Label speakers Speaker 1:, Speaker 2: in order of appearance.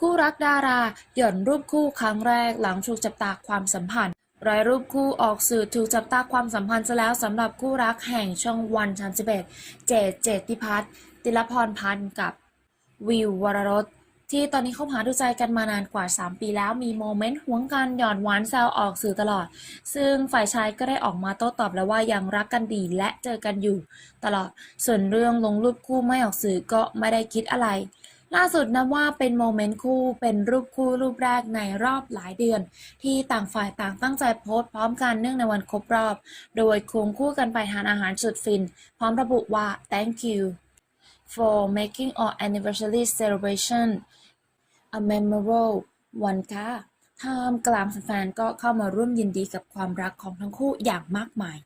Speaker 1: คู่รักดารา หย่อนรูปคู่ครั้งแรกหลังถูกจับตาความสัมพันธ์รายรูปคู่ออกสื่อถูกจับตาความสัมพันธ์ซะแล้วสำหรับคู่รักแห่งช่องวันชันสิบเอ็ดเจดเจติพัฒน์ติลพรพันธ์กับวิววรรสที่ตอนนี้คบหาดูใจกันมานานกว่า 3 ปีแล้วมีโมเมนต์หวงกันหยอดหวานแซวออกสื่อตลอด ซึ่งฝ่ายชายก็ได้ออกมาโต้ตอบแล้วว่ายังรักกันดีและเจอกันอยู่ ตลอดส่วนเรื่องลงรูปคู่ไม่ออกสื่อก็ไม่ได้คิดอะไร ล่าสุดนะว่าเป็นโมเมนต์คู่เป็นรูปคู่รูปแรกในรอบหลายเดือน ที่ต่างฝ่ายต่างตั้งใจโพสต์พร้อมกันเนื่องในวันครบรอบ โดยควงคู่กันไปทานอาหารสุดฟิน พร้อมระบุว่า thank you for making our anniversary celebration a memorable one ค่ะท่ามกลางแฟนๆก็เข้ามาร่วมยินดีกับความรักของทั้งคู่อย่างมากมาย